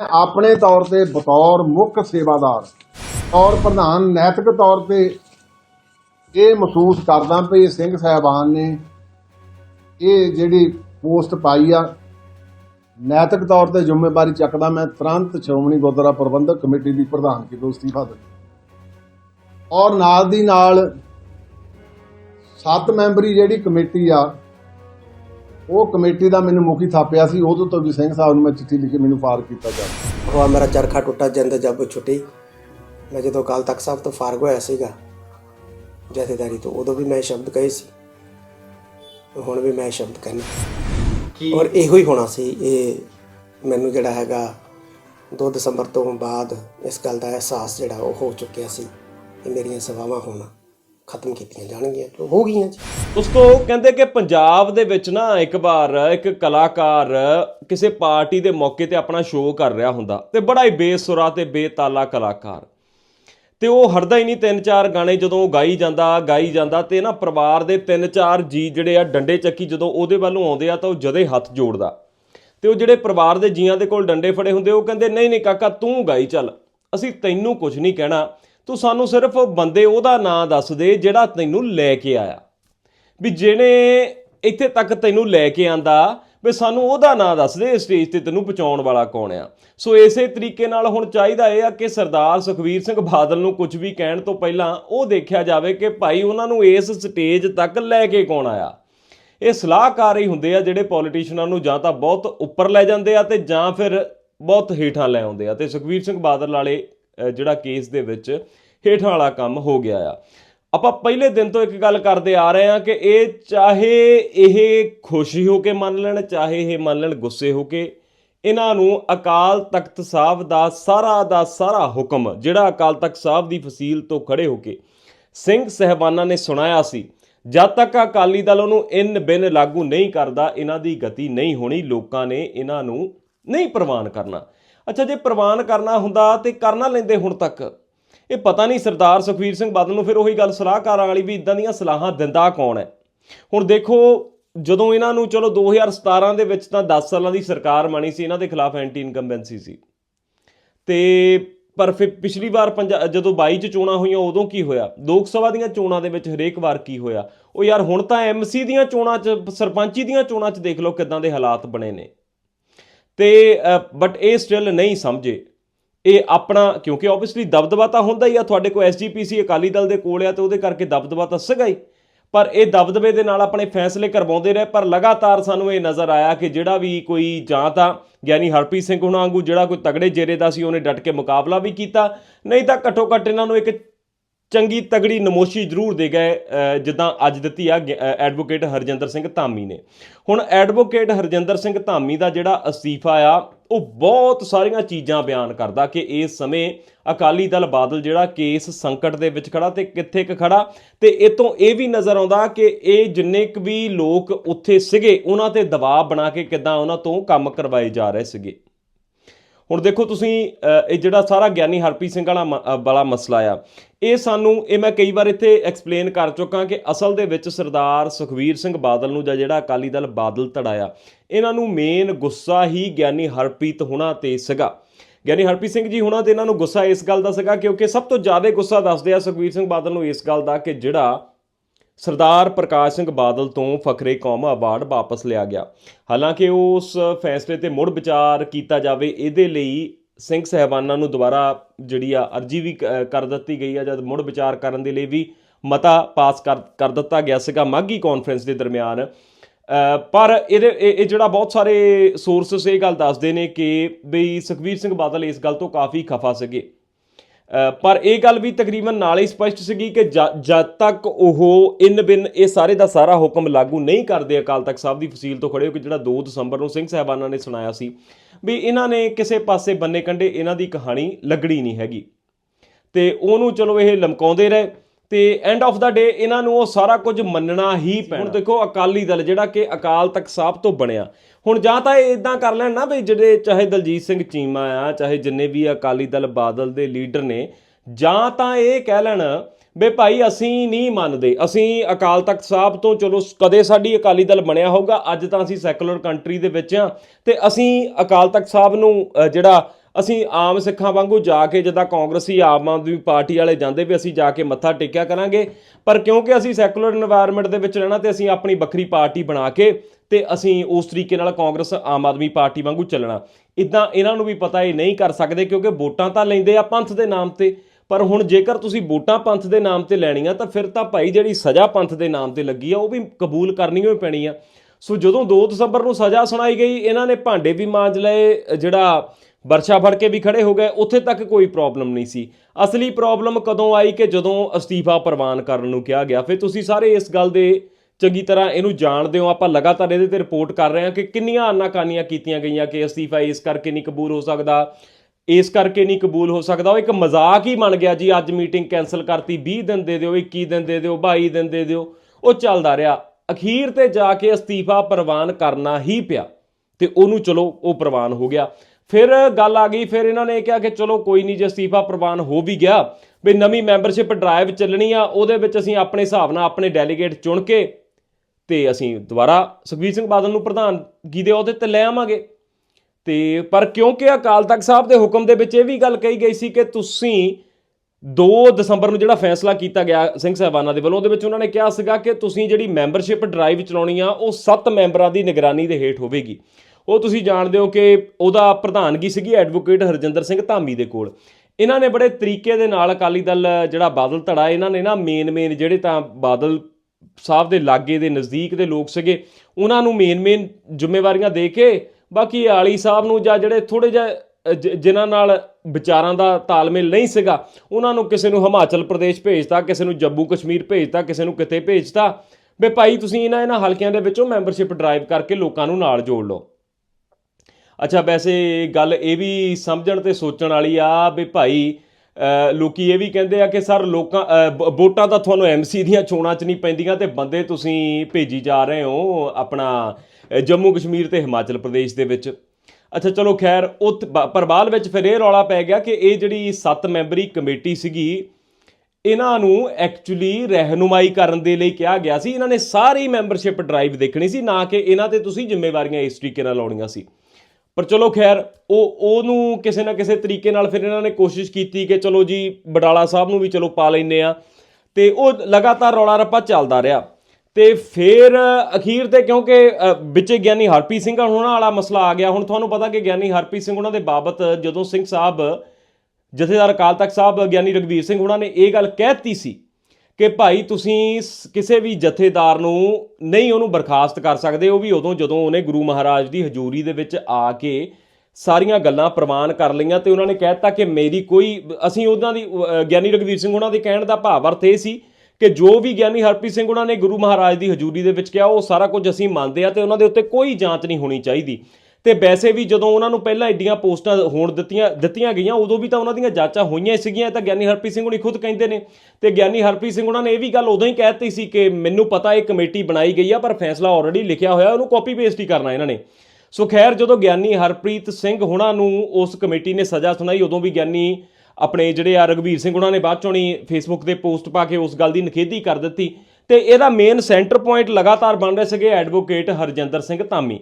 ਆਪਣੇ ਤੌਰ ਤੇ ਬਤੌਰ ਮੁੱਖ ਸੇਵਾਦਾਰ, ਔਰ ਪ੍ਰਧਾਨ ਨੈਤਿਕ ਤੌਰ ਤੇ ਇਹ ਮਹਿਸੂਸ ਕਰਦਾ ਵੀ ਸਿੰਘ ਸਾਹਿਬਾਨ ਨੇ ਇਹ ਜਿਹੜੀ ਪੋਸਟ ਪਾਈ ਆ, ਨੈਤਿਕ ਤੌਰ ਤੇ ਜ਼ਿੰਮੇਵਾਰੀ ਚੱਕਦਾ ਮੈਂ ਤੁਰੰਤ ਸ਼੍ਰੋਮਣੀ ਗੁਰਦੁਆਰਾ ਪ੍ਰਬੰਧਕ ਕਮੇਟੀ ਦੀ ਪ੍ਰਧਾਨਗੀ ਤੋਂ ਅਸਤੀਫਾ ਦਿੰਦਾ ਔਰ ਨਾਲ ਦੀ ਨਾਲ ਸੱਤ ਮੈਂਬਰੀ ਜਿਹੜੀ ਕਮੇਟੀ ਆ ਉਹ ਕਮੇਟੀ ਦਾ ਮੈਨੂੰ ਮੁਖੀ ਥਾਪਿਆ ਸੀ ਉਦੋਂ ਤੋਂ ਵੀ ਸਿੰਘ ਸਾਹਿਬ ਨੂੰ ਮੈਂ ਚਿੱਠੀ ਲਿਖ ਕੇ ਮੈਨੂੰ ਫਾਰ ਕੀਤਾ ਜਾਵੇ ਹੋਆ ਮੇਰਾ ਚਰਖਾ ਟੁੱਟਾ ਜਿੰਦ ਜੱਬ ਛੁੱਟੀ। ਮੈਂ ਜਦੋਂ ਕਾਲ ਤੱਕ ਸਾਹਿਬ ਤੋਂ ਫਾਰਗ ਹੋਇਆ ਸੀਗਾ ਜਥੇਦਾਰੀ ਤੋਂ ਉਦੋਂ ਵੀ ਮੈਂ ਸ਼ਬਦ ਕਹੇ ਸੀ। ਤੇ ਹੁਣ ਵੀ ਮੈਂ ਸ਼ਬਦ ਕਹਿੰਦਾ। ਔਰ ਇਹੋ ਹੀ ਹੋਣਾ ਸੀ ਇਹ ਮੈਨੂੰ ਜਿਹੜਾ ਹੈਗਾ 2 ਦਸੰਬਰ ਤੋਂ ਬਾਅਦ ਇਸ ਗੱਲ ਦਾ ਅਹਿਸਾਸ ਜਿਹੜਾ ਉਹ ਹੋ ਚੁੱਕਿਆ ਸੀ ਕਿ ਮੇਰੀਆਂ ਸੇਵਾਵਾਂ ਹੁਣ। ਖਤਮ ਕੀਤੀਆਂ ਜਾਣਗੀਆਂ ਹੋ ਗਈਆਂ ਜੀ। ਦੋਸਤੋ ਕਹਿੰਦੇ ਕਿ ਪੰਜਾਬ ਦੇ ਵਿੱਚ ਨਾ ਇੱਕ ਵਾਰ ਇੱਕ ਕਲਾਕਾਰ ਕਿਸੇ ਪਾਰਟੀ ਦੇ ਮੌਕੇ ਤੇ ਆਪਣਾ ਸ਼ੋਅ ਕਰ ਰਿਹਾ ਹੁੰਦਾ ਤੇ ਬੜਾ ਹੀ ਬੇਸੁਰਾ ਤੇ ਬੇਤਾਲਾ ਕਲਾਕਾਰ। ਤੇ ਉਹ ਹਟਦਾ ਹੀ ਨਹੀਂ ਤਿੰਨ ਚਾਰ ਗਾਣੇ ਜਦੋਂ ਗਾਈ ਜਾਂਦਾ ਗਾਈ ਜਾਂਦਾ ਤੇ ਨਾ ਪਰਿਵਾਰ ਦੇ ਤਿੰਨ ਚਾਰ ਜੀ ਜਿਹੜੇ ਆ ਡੰਡੇ ਚੱਕੀ ਜਦੋਂ ਉਹਦੇ ਵੱਲੋਂ ਆਉਂਦੇ ਆ ਤਾਂ ਉਹ ਜਦੇ ਹੱਥ ਜੋੜਦਾ। ਤੇ ਉਹ ਜਿਹੜੇ ਪਰਿਵਾਰ ਦੇ ਜੀਆਂ ਦੇ ਕੋਲ ਡੰਡੇ ਫੜੇ ਹੁੰਦੇ, ਉਹ ਕਹਿੰਦੇ, ਨਹੀਂ ਨਹੀਂ, ਕਾਕਾ, ਤੂੰ ਗਾਈ, ਚੱਲ। ਅਸੀਂ ਤੈਨੂੰ ਕੁਝ ਨਹੀਂ ਕਹਿਣਾ। ਤੂੰ ਸਾਨੂੰ ਸਿਰਫ ਬੰਦੇ ਉਹਦਾ ਨਾਂ ਦੱਸ ਦੇ ਜਿਹੜਾ ਤੈਨੂੰ ਲੈ ਕੇ ਆਇਆ। ਵੀ ਜਿਹਨੇ ਇੱਥੇ ਤੱਕ ਤੈਨੂੰ ਲੈ ਕੇ ਆਂਦਾ, ਵੀ ਸਾਨੂੰ ਉਹਦਾ ਨਾਂ ਦੱਸ ਦੇ ਸਟੇਜ ਤੇ ਤੈਨੂੰ ਪਹੁੰਚਾਉਣ ਵਾਲਾ ਕੌਣ ਆ। ਸੋ ਇਸੇ ਤਰੀਕੇ ਨਾਲ ਹੁਣ ਚਾਹੀਦਾ ਇਹ ਆ ਕਿ ਸਰਦਾਰ ਸੁਖਵੀਰ ਸਿੰਘ ਬਾਦਲ ਨੂੰ ਕੁਝ ਵੀ ਕਹਿਣ ਤੋਂ ਪਹਿਲਾਂ ਉਹ ਦੇਖਿਆ ਜਾਵੇ ਕਿ ਭਾਈ ਉਹਨਾਂ ਨੂੰ ਇਸ ਸਟੇਜ ਤੱਕ ਲੈ ਕੇ ਕੌਣ ਆਇਆ। ਇਹ ਸਲਾਹਕਾਰ ਹੀ ਹੁੰਦੇ ਆ ਜਿਹੜੇ ਪੋਲੀਟੀਸ਼ੀਅਨਾਂ ਨੂੰ ਜਾਂ ਤਾਂ ਬਹੁਤ ਉੱਪਰ ਲੈ ਜਾਂਦੇ ਆ ਤੇ ਜਾਂ ਫਿਰ ਬਹੁਤ ਹੇਠਾਂ ਲੈ ਆਉਂਦੇ ਆ। ਤੇ ਸੁਖਵੀਰ ਸਿੰਘ ਬਾਦਲ ਵਾਲੇ ਜਿਹੜਾ ਕੇਸ ਦੇ ਵਿੱਚ ਹੇਠਾਂ ਵਾਲਾ ਕੰਮ ਹੋ ਗਿਆ ਆ। ਆਪਾਂ ਪਹਿਲੇ ਦਿਨ ਤੋਂ ਇੱਕ ਗੱਲ ਕਰਦੇ ਆ ਰਹੇ ਹਾਂ ਕਿ ਇਹ ਚਾਹੇ ਇਹ ਖੁਸ਼ੀ ਹੋ ਕੇ ਮੰਨ ਲੈਣ, ਚਾਹੇ ਇਹ ਮੰਨ ਲੈਣ ਗੁੱਸੇ ਹੋ ਕੇ, ਇਹਨਾਂ ਨੂੰ ਅਕਾਲ ਤਖਤ ਸਾਹਿਬ ਦਾ ਸਾਰਾ ਦਾ ਸਾਰਾ ਹੁਕਮ, ਜਿਹੜਾ ਅਕਾਲ ਤਖਤ ਸਾਹਿਬ ਦੀ ਫਸੀਲ ਤੋਂ ਖੜੇ ਹੋ ਕੇ ਸਿੰਘ ਸਹਿਬਾਨਾਂ ਨੇ ਸੁਣਾਇਆ ਸੀ, ਜਦ ਤੱਕ ਅਕਾਲੀ ਦਲ ਉਹਨੂੰ ਇਨ ਬਿਨ ਲਾਗੂ ਨਹੀਂ ਕਰਦਾ, ਇਹਨਾਂ ਦੀ ਗਤੀ ਨਹੀਂ ਹੋਣੀ, ਲੋਕਾਂ ਨੇ ਇਹਨਾਂ ਨੂੰ ਨਹੀਂ ਪ੍ਰਵਾਨ ਕਰਨਾ। ਅੱਛਾ, ਜੇ ਪ੍ਰਵਾਨ ਕਰਨਾ ਹੁੰਦਾ ਤੇ ਕਰਨਾ ਲੈਂਦੇ ਹੁਣ ਤੱਕ। ਇਹ ਪਤਾ ਨਹੀਂ ਸਰਦਾਰ ਸੁਖਵੀਰ ਸਿੰਘ ਬਾਦਲ ਨੂੰ ਫਿਰ ਉਹੀ ਗੱਲ ਸਲਾਹਕਾਰਾਂ ਵਾਲੀ ਵੀ ਇਦਾਂ ਦੀਆਂ ਸਲਾਹਾਂ ਦਿੰਦਾ ਕੌਣ ਹੈ। ਹੁਣ ਦੇਖੋ, ਜਦੋਂ ਇਹਨਾਂ ਨੂੰ ਚਲੋ 2017 ਦੇ ਵਿੱਚ ਤਾਂ 10 ਸਾਲਾਂ ਦੀ ਸਰਕਾਰ ਬਣੀ ਸੀ, ਇਹਨਾਂ ਦੇ ਖਿਲਾਫ ਐਂਟੀ ਇਨਕੰਬੈਂਸੀ ਸੀ। ਤੇ ਪਰ ਫਿਰ ਪਿਛਲੀ ਵਾਰ ਪੰਜਾ- ਜਦੋਂ 22 ਚ ਚੋਣਾਂ ਹੋਈਆਂ, ਉਦੋਂ ਕੀ ਹੋਇਆ? ਲੋਕ ਸਭਾ ਦੀਆਂ ਚੋਣਾਂ ਦੇ ਵਿੱਚ ਹਰੇਕ ਵਾਰ ਕੀ ਹੋਇਆ? ਉਹ ਯਾਰ ਹੁਣ ਤਾਂ ਐਮਸੀ ਦੀਆਂ ਚੋਣਾਂ 'ਚ, ਸਰਪੰਚੀ ਦੀਆਂ ਚੋਣਾਂ 'ਚ ਦੇਖ ਲਓ ਕਿਦਾਂ ਦੇ ਹਾਲਾਤ ਬਣੇ ਨੇ। ਤੇ ਬਟ ਇਹ ਸਟਿਲ ਨਹੀਂ ਸਮਝੇ। ਇਹ ਆਪਣਾ, ਕਿਉਂਕਿ ਆਬਵੀਅਸਲੀ ਦਬਦਬਾ ਤਾਂ ਹੁੰਦਾ ਹੀ ਆ, ਤੁਹਾਡੇ ਕੋਲ ਐਸਜੀਪੀਸੀ ਅਕਾਲੀ ਦਲ ਦੇ ਕੋਲ ਆ ਤੇ ਉਹਦੇ ਕਰਕੇ ਦਬਦਬਾ ਤਾਂ ਸੀਗਾ ਹੀ। ਪਰ ਇਹ ਦਬਦਬੇ ਦੇ ਨਾਲ ਆਪਣੇ ਫੈਸਲੇ ਕਰਵਾਉਂਦੇ ਰਹੇ, ਪਰ ਲਗਾਤਾਰ ਸਾਨੂੰ ਇਹ ਨਜ਼ਰ ਆਇਆ ਕਿ ਜਿਹੜਾ ਵੀ ਕੋਈ ਜਾਂ ਤਾਂ ਗਿਆਨੀ ਹਰਪ੍ਰੀਤ ਸਿੰਘ ਹੁਣਾਂ ਵਾਂਗੂ ਜਿਹੜਾ ਕੋਈ ਤਗੜੇ ਜੇਰੇ ਦਾ ਸੀ, ਉਹਨੇ ਡਟ ਕੇ ਮੁਕਾਬਲਾ ਵੀ ਕੀਤਾ। ਨਹੀਂ ਤਾਂ ਘੱਟੋ ਘੱਟ ਇਹਨਾਂ ਨੂੰ ਇੱਕ ਚੰਗੀ ਤਗੜੀ ਨਮੋਸ਼ੀ ਜ਼ਰੂਰ ਦੇ ਗਏ ਜਿੱਦਾਂ ਅੱਜ ਦਿੱਤੀ ਆ ਗ- ਐਡਵੋਕੇਟ ਹਰਜਿੰਦਰ ਸਿੰਘ ਧਾਮੀ ਨੇ। ਹੁਣ ਐਡਵੋਕੇਟ ਹਰਜਿੰਦਰ ਸਿੰਘ ਧਾਮੀ ਦਾ ਜਿਹੜਾ ਅਸਤੀਫਾ ਆ, ਉਹ ਬਹੁਤ ਸਾਰੀਆਂ ਚੀਜ਼ਾਂ ਬਿਆਨ ਕਰਦਾ ਕਿ ਇਸ ਸਮੇਂ ਅਕਾਲੀ ਦਲ ਬਾਦਲ ਜਿਹੜਾ ਕੇਸ ਸੰਕਟ ਦੇ ਵਿੱਚ ਖੜਾ ਤੇ ਕਿੱਥੇ ਕੁ ਖੜਾ, ਤੇ ਇਹ ਤੋਂ ਇਹ ਵੀ ਨਜ਼ਰ ਆਉਂਦਾ ਕਿ ਇਹ ਜਿੰਨੇ ਕੁ ਵੀ ਲੋਕ ਉੱਥੇ ਸੀਗੇ, ਉਹਨਾਂ ਤੇ ਦਬਾਅ ਬਣਾ ਕੇ ਕਿਦਾਂ ਉਹਨਾਂ ਤੋਂ ਕੰਮ ਕਰਵਾਏ ਜਾ ਰਹੇ ਸੀਗੇ। ਹੁਣ ਦੇਖੋ ਤੁਸੀਂ ਇਹ ਜਿਹੜਾ ਸਾਰਾ ਗਿਆਨੀ ਹਰਪ੍ਰੀਤ ਸਿੰਘ ਵਾਲਾ ਮ- ਅ, ਵਾਲਾ ਮਸਲਾ ਆ ਇਹ ਸਾਨੂੰ ਇਹ ਮੈਂ ਕਈ ਵਾਰ ਇੱਥੇ ਐਕਸਪਲੇਨ ਕਰ ਚੁੱਕਾ ਕਿ ਅਸਲ ਦੇ ਵਿੱਚ ਸਰਦਾਰ ਸੁਖਵੀਰ ਸਿੰਘ ਬਾਦਲ ਨੂੰ ਜਾਂ ਜਿਹੜਾ ਅਕਾਲੀ ਦਲ ਬਾਦਲ ਧੜਾਇਆ ਇਹਨਾਂ ਨੂੰ ਮੇਨ ਗੁੱਸਾ ਹੀ ਗਿਆਨੀ ਹਰਪ੍ਰੀਤ ਹੁਣਾਂ ਤੇ ਸੀਗਾ। ਗਿਆਨੀ ਹਰਪ੍ਰੀਤ ਸਿੰਘ ਜੀ ਹੁਣਾਂ ਤੇ ਇਹਨਾਂ ਨੂੰ ਗੁੱਸਾ ਇਸ ਗੱਲ ਦਾ ਸੀਗਾ ਕਿਉਂਕਿ ਸਭ ਤੋਂ ਜ਼ਿਆਦਾ ਗੁੱਸਾ ਦੱਸਦੇ ਆ ਸੁਖਵੀਰ ਸਿੰਘ ਬਾਦਲ ਨੂੰ ਇਸ ਗੱਲ ਦਾ ਕਿ ਜਿਹੜਾ ਸਰਦਾਰ ਪ੍ਰਕਾਸ਼ ਸਿੰਘ ਬਾਦਲ ਤੋਂ ਫਖਰੇ ਕੌਮ ਅਵਾਰਡ ਵਾਪਸ ਲਿਆ ਗਿਆ। ਹਾਲਾਂਕਿ ਉਸ ਫੈਸਲੇ ਤੇ ਮੁੜ ਵਿਚਾਰ ਕੀਤਾ ਜਾਵੇ, ਇਹਦੇ ਲਈ ਸਿੰਘ ਸਹਿਬਾਨਾਂ ਨੂੰ ਦੁਬਾਰਾ ਜਿਹੜੀ ਆ ਅਰਜੀ ਵੀ ਕ- ਕਰ ਦਿੱਤੀ ਗਈ ਆ, ਜਦ ਮੁੜ ਵਿਚਾਰ ਕਰਨ ਦੇ ਲਈ ਵੀ ਮਤਾ ਪਾਸ ਕਰ ਦਿੱਤਾ ਗਿਆ ਸੀਗਾ ਮਾਗੀ ਕਾਨਫਰੰਸ ਦੇ ਦਰਮਿਆਨ। ਪਰ ਇਹਦੇ, ਇਹ ਜਿਹੜਾ ਬਹੁਤ ਸਾਰੇ ਸੋਰਸਸ ਇਹ ਗੱਲ ਦੱਸਦੇ ਨੇ ਕਿ ਬਈ ਸੁਖਵੀਰ ਸਿੰਘ ਬਾਦਲ ਇਸ ਗੱਲ ਤੋਂ ਕਾਫੀ ਖਫਾ ਸੀਗੇ। ਪਰ ਇਹ ਗੱਲ ਵੀ ਤਕਰੀਬਨ ਨਾਲ ਹੀ ਸਪਸ਼ਟ ਸੀਗੀ ਕਿ ਜਦ ਤੱਕ ਉਹ ਇਨ ਬਿਨ ਇਹ ਸਾਰੇ ਦਾ ਸਾਰਾ ਹੁਕਮ ਲਾਗੂ ਨਹੀਂ ਕਰਦੇ ਅਕਾਲ ਤਖਤ ਸਾਹਿਬ ਦੀ ਫਸੀਲ ਤੋਂ ਖੜੇ ਹੋ ਕੇ ਜਿਹੜਾ 2 ਦਸੰਬਰ ਨੂੰ ਸਿੰਘ ਸਾਹਿਬਾਨਾਂ ਨੇ ਸੁਣਾਇਆ ਸੀ ਵੀ ਇਹਨਾਂ ਨੇ ਕਿਸੇ ਪਾਸੇ ਬੰਨੇ ਕੰਡੇ ਇਹਨਾਂ ਦੀ ਕਹਾਣੀ ਲੱਗੜੀ ਨਹੀਂ ਹੈਗੀ। ਤੇ ਉਹਨੂੰ ਚਲੋ ਇਹ ਲਮਕਾਉਂਦੇ ਰਹੇ ਤੇ ਐਂਡ ਆਫ ਦਾ ਡੇ ਇਹਨਾਂ ਨੂੰ ਉਹ ਸਾਰਾ ਕੁਝ ਮੰਨਣਾ ਹੀ ਪੈਣਾ। ਹੁਣ ਦੇਖੋ ਅਕਾਲੀ ਦਲ ਜਿਹੜਾ ਕਿ ਅਕਾਲ ਤਖਤ ਸਾਹਿਬ ਤੋਂ ਬਣਿਆ ਹੁਣ ਜਾਂ ਤਾਂ ਇਹ ਇਦਾਂ ਕਰ ਲੈਣ ਨਾ ਵੀ ਜਿਹੜੇ ਚਾਹੇ ਦਲਜੀਤ ਸਿੰਘ ਚੀਮਾ ਆ, ਚਾਹੇ ਜਿੰਨੇ ਵੀ ਅਕਾਲੀ ਦਲ, ਬਾਦਲ ਦੇ ਲੀਡਰ ਨੇ, ਜਾਂ ਤਾਂ ਇਹ ਕਹਿ ਲੈਣ ਬੇ ਭਾਈ ਅਸੀਂ ਨਹੀਂ ਮੰਨਦੇ, ਅਸੀਂ ਅਕਾਲ ਤਖਤ ਸਾਹਿਬ ਤੋਂ ਚਲੋ ਕਦੇ ਸਾਡੀ ਅਕਾਲੀ ਦਲ ਬਣਿਆ ਹੋਊਗਾ, ਅੱਜ ਤਾਂ ਅਸੀਂ ਸੈਕੂਲਰ ਕੰਟਰੀ ਦੇ ਵਿੱਚ ਆ, ਤੇ ਅਸੀਂ ਅਕਾਲ ਤਖਤ ਸਾਹਿਬ ਨੂੰ ਜਿਹੜਾ ਅਸੀਂ ਆਮ ਸਿੱਖਾਂ ਵਾਂਗੂ ਜਾ ਕੇ ਜਿੱਦਾਂ ਕਾਂਗਰਸੀ ਆਮ ਆਦਮੀ ਪਾਰਟੀ ਵਾਲੇ ਜਾਂਦੇ ਵੀ ਅਸੀਂ ਜਾ ਕੇ ਮੱਥਾ ਟੇਕਿਆ ਕਰਾਂਗੇ। ਪਰ ਕਿਉਂਕਿ ਅਸੀਂ ਸੈਕੂਲਰ এনवायरमेंट ਦੇ ਵਿੱਚ ਰਹਿਣਾ ਤੇ ਅਸੀਂ ਆਪਣੀ ਵੱਖਰੀ ਪਾਰਟੀ ਬਣਾ ਕੇ ਤੇ ਅਸੀਂ ਉਸ ਤਰੀਕੇ ਨਾਲ ਕਾਂਗਰਸ ਆਮ ਆਦਮੀ ਪਾਰਟੀ ਵਾਂਗੂ ਚੱਲਣਾ। ਇਦਾਂ ਇਹਨਾਂ ਨੂੰ ਵੀ ਪਤਾ ਇਹ ਨਹੀਂ ਕਰ ਸਕਦੇ ਕਿਉਂਕਿ ਵੋਟਾਂ ਤਾਂ ਲੈਂਦੇ ਆ ਪੰਥ ਦੇ ਨਾਮ ਤੇ। ਪਰ ਹੁਣ ਜੇਕਰ ਤੁਸੀਂ ਵੋਟਾਂ ਪੰਥ ਦੇ ਨਾਮ ਤੇ ਲੈਣੀਆਂ ਤਾਂ ਫਿਰ ਤਾਂ ਭਾਈ ਜਿਹੜੀ ਸਜ਼ਾ ਪੰਥ ਦੇ ਨਾਮ ਤੇ ਲੱਗੀ ਆ ਉਹ ਵੀ ਕਬੂਲ ਕਰਨੀ ਹੋਈ ਪੈਣੀ ਆ। ਸੋ ਜਦੋਂ 2 ਦਸੰਬਰ ਨੂੰ ਸਜ਼ਾ ਸੁਣਾਈ ਗਈ, ਇਹਨਾਂ ਨੇ ਭਾਂਡੇ ਵੀ ਮਾਂਜ ਲਏ, ਜਿਹੜਾ ਵਰਸ਼ਾ ਫੜ ਕੇ ਵੀ ਖੜੇ ਹੋ ਗਏ। ਉੱਥੇ ਤੱਕ ਕੋਈ ਪ੍ਰੋਬਲਮ ਨਹੀਂ ਸੀ। ਅਸਲੀ ਪ੍ਰੋਬਲਮ ਕਦੋਂ ਆਈ ਕਿ ਜਦੋਂ ਅਸਤੀਫਾ ਪ੍ਰਵਾਨ ਕਰਨ ਨੂੰ ਕਿਹਾ ਗਿਆ? ਫਿਰ ਤੁਸੀਂ ਸਾਰੇ ਇਸ ਗੱਲ ਦੇ ਚੰਗੀ ਤਰ੍ਹਾਂ ਇਹਨੂੰ ਜਾਣਦੇ ਹੋ। ਆਪਾਂ ਲਗਾਤਾਰ ਇਹਦੇ ਤੇ ਰਿਪੋਰਟ ਕਰ ਰਹੇ ਹਾਂ ਕਿ ਕਿੰਨੀਆਂ ਆਨਾਕਾਨੀਆਂ ਕੀਤੀਆਂ ਗਈਆਂ ਕਿ ਅਸਤੀਫਾ ਇਸ ਕਰਕੇ ਨਹੀਂ ਕਬੂਲ ਹੋ ਸਕਦਾ, ਇਸ ਕਰਕੇ ਨਹੀਂ ਕਬੂਲ ਹੋ ਸਕਦਾ। ਉਹ ਇੱਕ ਮਜ਼ਾਕ ਹੀ ਬਣ ਗਿਆ ਜੀ। ਅੱਜ ਮੀਟਿੰਗ ਕੈਨਸਲ ਕਰਤੀ। 20 ਦਿਨ ਦੇ ਦਿਓ 21 ਦਿਨ ਦੇ ਦਿਓ 22 ਦਿਨ ਦੇ ਦਿਓ। ਉਹ ਚੱਲਦਾ ਰਿਹਾ। ਅਖੀਰ ਤੇ ਜਾ ਕੇ ਅਸਤੀਫਾ ਪ੍ਰਵਾਨ ਕਰਨਾ ਹੀ ਪਿਆ। ਤੇ ਉਹਨੂੰ ਚਲੋ, ਉਹ ਪ੍ਰਵਾਨ ਹੋ ਗਿਆ। ਫਿਰ ਗੱਲ ਆ ਗਈ, ਫਿਰ ਇਹਨਾਂ ਨੇ ਕਿਹਾ ਕਿ ਚਲੋ ਕੋਈ ਨਹੀਂ, ਜੇ ਅਸਤੀਫਾ ਪ੍ਰਵਾਨ ਹੋ ਵੀ ਗਿਆ, ਵੀ ਨਵੀਂ ਮੈਂਬਰਸ਼ਿਪ ਡਰਾਈਵ ਚੱਲਣੀ ਆ, ਉਹਦੇ ਵਿੱਚ ਅਸੀਂ ਆਪਣੇ ਹਿਸਾਬ ਨਾਲ ਆਪਣੇ ਡੈਲੀਗੇਟ ਚੁਣ ਕੇ ਤੇ ਅਸੀਂ ਦੁਬਾਰਾ ਸੁਖਬੀਰ ਸਿੰਘ ਬਾਦਲ ਨੂੰ ਪ੍ਰਧਾਨਗੀ ਦੇ ਅਹੁਦੇ ਤੇ ਲੈ ਆਵਾਂਗੇ। ਤੇ ਪਰ ਕਿਉਂਕਿ ਅਕਾਲ ਤਖਤ ਸਾਹਿਬ ਦੇ ਹੁਕਮ ਦੇ ਵਿੱਚ ਇਹ ਵੀ ਗੱਲ ਕਹੀ ਗਈ ਸੀ ਕਿ ਤੁਸੀਂ 2 ਦਸੰਬਰ ਨੂੰ ਜਿਹੜਾ ਫੈਸਲਾ ਕੀਤਾ ਗਿਆ ਸਿੰਘ ਸਾਹਿਬਾਨਾਂ ਦੇ ਵੱਲੋਂ, ਉਹਦੇ ਵਿੱਚ ਉਹਨਾਂ ਨੇ ਕਿਹਾ ਸੀਗਾ ਕਿ ਤੁਸੀਂ ਜਿਹੜੀ ਮੈਂਬਰਸ਼ਿਪ ਡਰਾਈਵ ਚਲਾਉਣੀ ਆ, ਉਹ 7 ਮੈਂਬਰਾਂ ਦੀ ਨਿਗਰਾਨੀ ਦੇ ਹੇਠ ਹੋਵੇਗੀ। ਉਹ ਤੁਸੀਂ ਜਾਣਦੇ ਹੋ ਕਿ ਉਹਦਾ ਪ੍ਰਧਾਨਗੀ ਸੀਗੀ? ਐਡਵੋਕੇਟ ਹਰਜਿੰਦਰ ਸਿੰਘ ਧਾਮੀ ਦੇ ਕੋਲ। ਇਹਨਾਂ ਨੇ ਬੜੇ ਤਰੀਕੇ ਦੇ ਨਾਲ ਅਕਾਲੀ ਦਲ, ਜਿਹੜਾ ਬਾਦਲ ਧੜਾ, ਇਹਨਾਂ ਨੇ ਨਾ ਮੇਨ ਮੇਨ ਜਿਹੜੇ ਤਾਂ ਬਾਦਲ ਸਾਹਿਬ ਦੇ ਲਾਗੇ ਦੇ ਨਜ਼ਦੀਕ ਦੇ ਲੋਕ ਸੀਗੇ, ਉਹਨਾਂ ਨੂੰ ਮੇਨ ਮੇਨ ਜ਼ਿੰਮੇਵਾਰੀਆਂ ਦੇ ਕੇ ਬਾਕੀ ਆਲੀ ਸਾਹਿਬ ਨੂੰ ਜਾਂ ਜਿਹੜੇ ਥੋੜੇ ਜਿਹਾ ਜ- ਜਿਨ੍ਹਾਂ ਨਾਲ ਵਿਚਾਰਾਂ ਦਾ ਤਾਲਮੇਲ ਨਹੀਂ ਸੀਗਾ, ਉਹਨਾਂ ਨੂੰ ਕਿਸੇ ਨੂੰ ਹਿਮਾਚਲ ਪ੍ਰਦੇਸ਼ ਭੇਜਤਾ, ਕਿਸੇ ਨੂੰ ਜੰਮੂ ਕਸ਼ਮੀਰ ਭੇਜਤਾ, ਕਿਸੇ ਨੂੰ ਕਿਤੇ ਭੇਜਤਾ। ਵੀ ਭਾਈ ਤੁਸੀਂ ਇਹਨਾਂ ਇਹਨਾਂ ਹਲਕਿਆਂ ਦੇ ਵਿੱਚੋਂ ਮੈਂਬਰਸ਼ਿਪ ਡਰਾਈਵ ਕਰਕੇ ਲੋਕਾਂ ਨੂੰ ਨਾਲ ਜੋੜ ਲਓ। ਅੱਛਾ ਵੈਸੇ ਗੱਲ ਇਹ ਵੀ ਸਮਝਣ ਤੇ ਸੋਚਣ ਵਾਲੀ ਆ ਵੀ ਭਾਈ ਅ, ਲੋਕੀ ਇਹ ਵੀ ਕਹਿੰਦੇ ਆ ਕਿ ਸਰ ਲੋਕਾਂ ਵ- ਵੋਟਾਂ ਤਾਂ ਤੁਹਾਨੂੰ ਐਮਸੀ ਦੀਆਂ ਚੋਣਾਂ 'ਚ ਨਹੀਂ ਪੈਂਦੀਆਂ ਤੇ ਬੰਦੇ ਤੁਸੀਂ ਭੇਜੀ ਜਾ ਰਹੇ ਹੋ ਆਪਣਾ ਜੰਮੂ ਕਸ਼ਮੀਰ ਤੇ ਹਿਮਾਚਲ ਪ੍ਰਦੇਸ਼ ਦੇ ਵਿੱਚ। ਅੱਛਾ ਚਲੋ ਖੈਰ ਉਹ ਤ- ਬ- ਪਰ ਬਾਅਦ ਵਿੱਚ ਫਿਰ ਇਹ ਰੌਲਾ ਪੈ ਗਿਆ ਕਿ ਇਹ ਜਿਹੜੀ 7 ਮੈਂਬਰੀ ਕਮੇਟੀ ਸੀਗੀ ਇਹਨਾਂ ਨੂੰ ਐਕਚੁਅਲੀ ਰਹਿਨੁਮਾਈ ਕਰਨ ਦੇ ਲਈ ਕਿਹਾ ਗਿਆ ਸੀ। ਇਹਨਾਂ ਨੇ ਸਾਰੀ ਮੈਂਬਰਸ਼ਿਪ ਡਰਾਈਵ ਦੇਖਣੀ ਸੀ ਨਾ ਕਿ ਇਹਨਾਂ ਤੇ ਤੁਸੀਂ ਜ਼ਿੰਮੇਵਾਰੀਆਂ ਇਸ ਤਰੀਕੇ ਨਾਲ ਲਾਉਣੀਆਂ ਸੀ। ਪਰ ਚਲੋ ਖੈਰ, ਉਹ, ਉਹਨੂੰ ਕਿਸੇ ਨਾ ਕਿਸੇ ਤਰੀਕੇ ਨਾਲ ਫਿਰ ਇਹਨਾਂ ਨੇ ਕੋਸ਼ਿਸ਼ ਕੀਤੀ ਕਿ ਚਲੋ ਜੀ, ਬਡਾਲਾ ਸਾਹਿਬ ਨੂੰ ਵੀ ਚਲੋ ਪਾ ਲੈਨੇ ਆ ਤੇ ਉਹ ਲਗਾਤਾਰ ਰੌਲਾ ਰੱਪਾ ਚੱਲਦਾ ਰਿਹਾ। ਤੇ ਫਿਰ ਅਖੀਰ ਤੇ ਕਿਉਂਕਿ ਵਿੱਚ ਗਿਆਨੀ ਹਰਪ੍ਰੀਤ ਸਿੰਘ ਹੋਣਾ ਵਾਲਾ ਮਸਲਾ ਆ ਗਿਆ। ਹੁਣ ਤੁਹਾਨੂੰ ਪਤਾ ਕਿ ਗਿਆਨੀ ਹਰਪ੍ਰੀਤ ਸਿੰਘ ਉਹਨਾਂ ਦੇ ਬਾਬਤ ਜਦੋਂ ਸਿੰਘ ਸਾਹਿਬ, ਜਥੇਦਾਰ ਅਕਾਲ ਤਖਤ ਸਾਹਿਬ ਗਿਆਨੀ ਰਗਵੀਰ ਸਿੰਘ ਉਹਨਾਂ ਨੇ ਇਹ ਗੱਲ ਕਹਿਤੀ ਸੀ ਕਿ ਭਾਈ ਤੁਸੀਂ ਸ- ਕਿਸੇ ਵੀ ਜਥੇਦਾਰ ਨੂੰ ਨਹੀਂ ਉਹਨੂੰ ਬਰਖਾਸਤ ਕਰ ਸਕਦੇ, ਉਹ ਵੀ ਉਦੋਂ ਜਦੋਂ ਉਹਨੇ ਗੁਰੂ ਮਹਾਰਾਜ ਦੀ ਹਜ਼ੂਰੀ ਦੇ ਵਿੱਚ ਆ ਕੇ ਸਾਰੀਆਂ ਗੱਲਾਂ ਪ੍ਰਵਾਨ ਕਰ ਲਈਆਂ ਤੇ ਉਹਨਾਂ ਨੇ ਕਹਿਤਾ ਕਿ ਮੇਰੀ ਕੋਈ, ਅਸੀਂ ਉਹਨਾਂ ਦੀ ਗਿਆਨੀ ਰਗਵੀਰ ਸਿੰਘ ਉਹਨਾਂ ਦੇ ਕਹਿਣ ਦਾ ਭਾਵ ਅਰਥ ਇਹ ਸੀ ਕਿ ਜੋ ਵੀ ਗਿਆਨੀ ਹਰਪ੍ਰੀਤ ਸਿੰਘ ਉਹਨਾਂ ਨੇ ਗੁਰੂ ਮਹਾਰਾਜ ਦੀ ਹਜ਼ੂਰੀ ਦੇ ਵਿੱਚ ਕਿਹਾ, ਉਹ ਸਾਰਾ ਕੁਝ ਅਸੀਂ ਮੰਨਦੇ ਆ ਤੇ ਉਹਨਾਂ ਦੇ ਉੱਤੇ ਕੋਈ ਜਾਂਚ ਨਹੀਂ ਹੋਣੀ ਚਾਹੀਦੀ। ਤੇ ਵੈਸੇ ਵੀ ਜਦੋਂ ਉਹਨਾਂ ਨੂੰ ਪਹਿਲਾਂ ਐਡੀਆਂ ਪੋਸਟਾਂ ਹੋਣ ਦਿੱਤੀਆਂ ਦਿੱਤੀਆਂ ਗਈਆਂ, ਉਦੋਂ ਵੀ ਤਾਂ ਉਹਨਾਂ ਦੀਆਂ ਜਾਂਚਾਂ ਹੋਈਆਂ ਹੀ ਸੀਗੀਆਂ। ਤਾਂ ਗਿਆਨੀ ਹਰਪ੍ਰੀਤ ਸਿੰਘ ਹੁਣੀ ਖੁਦ ਕਹਿੰਦੇ ਨੇ। ਤੇ ਗਿਆਨੀ ਹਰਪ੍ਰੀਤ ਸਿੰਘ ਉਹਨਾਂ ਨੇ ਇਹ ਵੀ ਗੱਲ ਉਦੋਂ ਹੀ ਕਹਿ ਦਿੱਤੀ ਸੀ ਕਿ ਮੈਨੂੰ ਪਤਾ ਇਹ ਕਮੇਟੀ ਬਣਾਈ ਗਈ ਆ, ਪਰ ਫੈਸਲਾ ਆਲਰੇਡੀ ਲਿਖਿਆ ਹੋਇਆ, ਉਹਨੂੰ ਕਾਪੀ ਪੇਸਟ ਹੀ ਕਰਨਾ ਇਹਨਾਂ ਨੇ। ਸੋ ਖੈਰ, ਜਦੋਂ ਗਿਆਨੀ ਹਰਪ੍ਰੀਤ ਸਿੰਘ ਹੁਣਾਂ ਨੂੰ ਉਸ ਕਮੇਟੀ ਨੇ ਸਜ਼ਾ ਸੁਣਾਈ, ਉਦੋਂ ਵੀ ਗਿਆਨੀ ਆਪਣੇ ਜਿਹੜੇ ਆ ਰਗਵੀਰ ਸਿੰਘ ਉਹਨਾਂ ਨੇ ਬਾਅਦ ਚੋਂ ਹੀ ਫੇਸਬੁੱਕ ਤੇ ਪੋਸਟ ਪਾ ਕੇ ਉਸ ਗੱਲ ਦੀ ਨਿਖੇਧੀ ਕਰ ਦਿੱਤੀ। ਤੇ ਇਹਦਾ ਮੇਨ ਸੈਂਟਰ ਪੁਆਇੰਟ ਲਗਾਤਾਰ ਬਣ ਰਹੇ ਸੀਗੇ ਐਡਵੋਕੇਟ ਹਰਜਿੰਦਰ ਸਿੰਘ ਧਾਮੀ।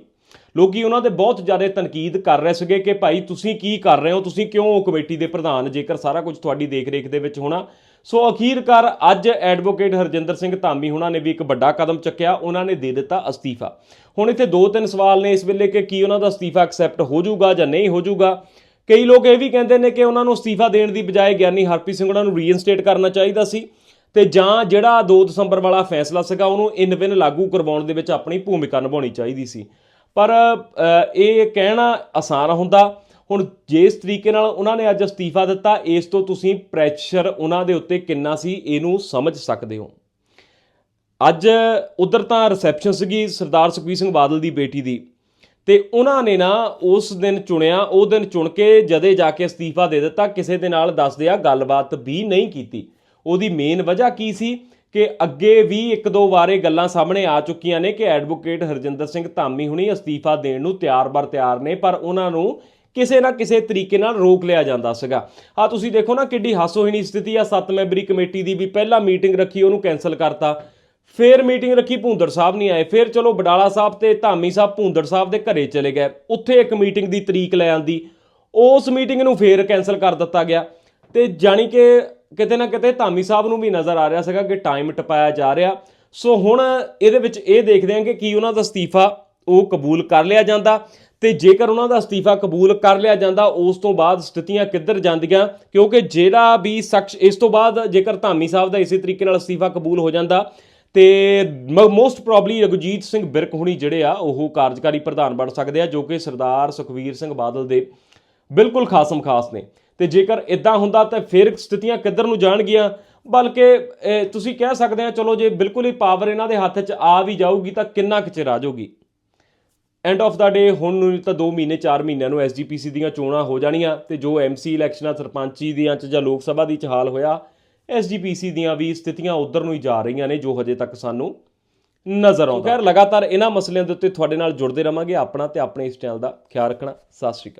ਲੋਕੀ ਉਹਨਾਂ ਦੇ ਬਹੁਤ ਜ਼ਿਆਦਾ ਤਨਕੀਦ ਕਰ ਰਹੇ ਸੀਗੇ ਕਿ ਭਾਈ ਤੁਸੀਂ ਕੀ ਕਰ ਰਹੇ ਹੋ? ਤੁਸੀਂ ਕਿਉਂ ਉਹ ਕਮੇਟੀ ਦੇ ਪ੍ਰਧਾਨ ਜੇਕਰ ਸਾਰਾ ਕੁਝ ਤੁਹਾਡੀ ਦੇਖ-ਰੇਖ ਦੇ ਵਿੱਚ ਹੋਣਾ? ਸੋ ਅਖੀਰਕਾਰ ਅੱਜ ਐਡਵੋਕੇਟ ਹਰਜਿੰਦਰ ਸਿੰਘ ਧਾਮੀ ਹੁਣਾਂ ਨੇ ਵੀ ਇੱਕ ਵੱਡਾ ਕਦਮ ਚੱਕਿਆ, ਉਹਨਾਂ ਨੇ ਦੇ ਦਿੱਤਾ ਅਸਤੀਫਾ। ਹੁਣ ਇੱਥੇ ਦੋ ਤਿੰਨ ਸਵਾਲ ਨੇ ਇਸ ਵੇਲੇ ਕਿ ਕੀ ਉਹਨਾਂ ਦਾ ਅਸਤੀਫਾ ਐਕਸੈਪਟ ਹੋ ਜਾਊਗਾ ਜਾਂ ਨਹੀਂ ਹੋ ਜਾਊਗਾ? ਕਈ ਲੋਕ ਇਹ ਵੀ ਕਹਿੰਦੇ ਨੇ ਕਿ ਉਹਨਾਂ ਨੂੰ ਅਸਤੀਫਾ ਦੇਣ ਦੀ ਬਜਾਏ ਗਿਆਨੀ ਹਰਪ੍ਰੀਤ ਸਿੰਘ ਉਹਨਾਂ ਨੂੰ ਰੀਇਨਸਟੇਟ ਕਰਨਾ ਚਾਹੀਦਾ ਸੀ ਤੇ ਜਾਂ ਜਿਹੜਾ 2 ਦਸੰਬਰ ਵਾਲਾ ਫੈਸਲਾ ਸੀਗਾ, ਉਹਨੂੰ ਇਨ ਵਿਨ ਲਾਗੂ ਕਰਵਾਉਣ ਦੇ ਵਿੱਚ ਆਪਣੀ ਭੂਮਿਕਾ ਨਿਭਾਉਣੀ ਚਾਹੀਦੀ ਸੀ। ਪਰ ਇਹ ਕਹਿਣਾ ਆਸਾਨ ਹੁੰਦਾ। ਹੁਣ ਜਿਸ ਤਰੀਕੇ ਨਾਲ ਉਹਨਾਂ ਨੇ ਅੱਜ ਅਸਤੀਫਾ ਦਿੱਤਾ, ਇਸ ਤੋਂ ਤੁਸੀਂ ਪ੍ਰੈਸ਼ਰ ਉਹਨਾਂ ਦੇ ਉੱਤੇ ਕਿੰਨਾ ਸੀ, ਇਹਨੂੰ ਸਮਝ ਸਕਦੇ ਹੋ। ਅੱਜ ਉਧਰ ਤਾਂ ਰਿਸੈਪਸ਼ਨ ਸੀਗੀ ਸਰਦਾਰ ਸੁਖਬੀਰ ਸਿੰਘ ਬਾਦਲ ਦੀ ਬੇਟੀ ਦੀ। ਤੇ ਉਹਨਾਂ ਨੇ ਨਾ ਉਸ ਦਿਨ ਚੁਣਿਆ, ਉਹ ਦਿਨ ਚੁਣ ਕੇ ਜਦੇ ਜਾ ਕੇ ਅਸਤੀਫਾ ਦੇ ਦਿੱਤਾ, ਕਿਸੇ ਦੇ ਨਾਲ ਦੱਸਦੇ ਆ ਗੱਲਬਾਤ ਵੀ ਨਹੀਂ ਕੀਤੀ। ਉਹਦੀ ਮੇਨ ਵਜ੍ਹਾ ਕੀ ਸੀ? ਕਿ ਅੱਗੇ ਵੀ ਇੱਕ ਦੋ ਵਾਰੇ ਗੱਲਾਂ ਸਾਹਮਣੇ ਆ ਚੁੱਕੀਆਂ ਨੇ ਕਿ ਐਡਵੋਕੇਟ ਹਰਜਿੰਦਰ ਸਿੰਘ ਧਾਮੀ ਹੁਣੀ ਅਸਤੀਫਾ ਦੇਣ ਨੂੰ ਤਿਆਰ-ਬਰ ਤਿਆਰ ਨੇ, ਪਰ ਉਹਨਾਂ ਨੂੰ ਕਿਸੇ ਨਾ ਕਿਸੇ ਤਰੀਕੇ ਨਾਲ ਰੋਕ ਲਿਆ ਜਾਂਦਾ ਸੀਗਾ। ਆ ਤੁਸੀਂ ਦੇਖੋ ਨਾ ਕਿੱਡੀ ਹਾਸੋਹੀਣੀ ਸਥਿਤੀ ਆ, ਸੱਤ ਮੈਂਬਰੀ ਕਮੇਟੀ ਦੀ ਵੀ ਪਹਿਲਾਂ ਮੀਟਿੰਗ ਰੱਖੀ, ਉਹਨੂੰ ਕੈਨਸਲ ਕਰਤਾ। ਫਿਰ ਮੀਟਿੰਗ ਰੱਖੀ, ਭੂੰਦੜ ਸਾਹਿਬ ਨਹੀਂ ਆਏ। ਫਿਰ ਚਲੋ ਬਡਾਲਾ ਸਾਹਿਬ ਤੇ ਧਾਮੀ ਸਾਹਿਬ, ਭੂੰਦੜ ਸਾਹਿਬ ਦੇ ਘਰੇ ਚਲੇ ਗਏ। ਉੱਥੇ ਇੱਕ ਮੀਟਿੰਗ ਦੀ ਤਰੀਕ ਲੈ ਆਂਦੀ। ਉਸ ਮੀਟਿੰਗ ਨੂੰ ਫੇਰ ਕੈਨਸਲ ਕਰ ਦਿੱਤਾ ਗਿਆ। ਤੇ ਜਾਣੀ ਕਿ ਕਿਤੇ ਨਾ ਕਿਤੇ ਧਾਮੀ ਸਾਹਿਬ ਨੂੰ ਵੀ ਨਜ਼ਰ ਆ ਰਿਹਾ ਸੀਗਾ ਕਿ ਟਾਈਮ ਟਪਾਇਆ ਜਾ ਰਿਹਾ। ਸੋ ਹੁਣ ਇਹਦੇ ਵਿੱਚ ਇਹ ਦੇਖਦੇ ਹਾਂ ਕਿ ਕੀ ਉਹਨਾਂ ਦਾ ਅਸਤੀਫਾ ਉਹ ਕਬੂਲ ਕਰ ਲਿਆ ਜਾਂਦਾ ਤੇ ਜੇਕਰ ਉਹਨਾਂ ਦਾ ਅਸਤੀਫਾ ਕਬੂਲ ਕਰ ਲਿਆ ਜਾਂਦਾ, ਉਸ ਤੋਂ ਬਾਅਦ ਸਥਿਤੀਆਂ ਕਿੱਧਰ ਜਾਂਦੀਆਂ, ਕਿਉਂਕਿ ਜਿਹੜਾ ਵੀ ਸ਼ਖਸ, ਇਸ ਤੋਂ ਬਾਅਦ ਜੇਕਰ ਧਾਮੀ ਸਾਹਿਬ ਦਾ ਇਸੇ ਤਰੀਕੇ ਨਾਲ ਅਸਤੀਫਾ ਕਬੂਲ ਹੋ ਜਾਂਦਾ, ਤੇ ਮੋਸਟ ਪ੍ਰੋਬਬਲੀ ਰਗਜੀਤ ਸਿੰਘ ਬਿਰਕ ਹੁਣੀ ਜਿਹੜੇ ਆ, ਉਹ ਕਾਰਜਕਾਰੀ ਪ੍ਰਧਾਨ ਬਣ ਸਕਦੇ ਆ, ਜੋ ਕਿ ਸਰਦਾਰ ਸੁਖਵੀਰ ਸਿੰਘ ਬਾਦਲ ਦੇ ਬਿਲਕੁਲ ਖਾਸਮ ਖਾਸ ਨੇ। ਤੇ ਜੇਕਰ ਇਦਾਂ ਹੁੰਦਾ ਤਾਂ ਫਿਰ ਸਥਿਤੀਆਂ ਕਿੱਧਰ ਨੂੰ ਜਾਣਗੀਆਂ? ਬਲਕਿ ਤੁਸੀਂ ਕਹਿ ਸਕਦੇ ਆ, ਚਲੋ ਜੇ ਬਿਲਕੁਲ ਹੀ ਪਾਵਰ ਇਹਨਾਂ ਦੇ ਹੱਥ 'ਚ ਆ ਵੀ ਜਾਊਗੀ ਤਾਂ ਕਿੰਨਾ ਕੁ ਚਿਰ ਆ ਜਾਊਗੀ? ਐਂਡ ਆਫ ਦਾ ਡੇ ਹੁਣ ਨੂੰ ਤਾਂ 2 ਮਹੀਨੇ 4 ਮਹੀਨਿਆਂ ਨੂੰ ਐਸਜੀਪੀਸੀ ਦੀਆਂ ਚੋਣਾਂ ਹੋ ਜਾਣੀਆਂ ਤੇ ਜੋ ਐਮਸੀ ਇਲੈਕਸ਼ਨਾਂ ਸਰਪੰਚੀ ਦੀਆਂ ਚ ਜਾਂ ਲੋਕ ਸਭਾ ਦੀ ਚ ਹਾਲ ਹੋਇਆ ਐਸਜੀਪੀਸੀ ਦੀਆਂ ਵੀ ਸਥਿਤੀਆਂ ਉਧਰ ਨੂੰ ਹੀ ਜਾ ਰਹੀਆਂ ਨੇ, ਜੋ ਹਜੇ ਤੱਕ ਸਾਨੂੰ ਨਜ਼ਰ ਆਉਂਦਾ। ਖੈਰ, ਲਗਾਤਾਰ ਇਹਨਾਂ ਮਸਲਿਆਂ ਦੇ ਉੱਤੇ ਤੁਹਾਡੇ ਨਾਲ ਜੁੜਦੇ ਰਵਾਂਗੇ, ਆਪਣਾ ਤੇ ਆਪਣੇ ਇਸ ਚੈਨਲ ਦਾ ਖਿਆਲ ਰੱਖਣਾ। ਸਤਿ ਸ਼੍ਰੀ ਅਕਾਲ।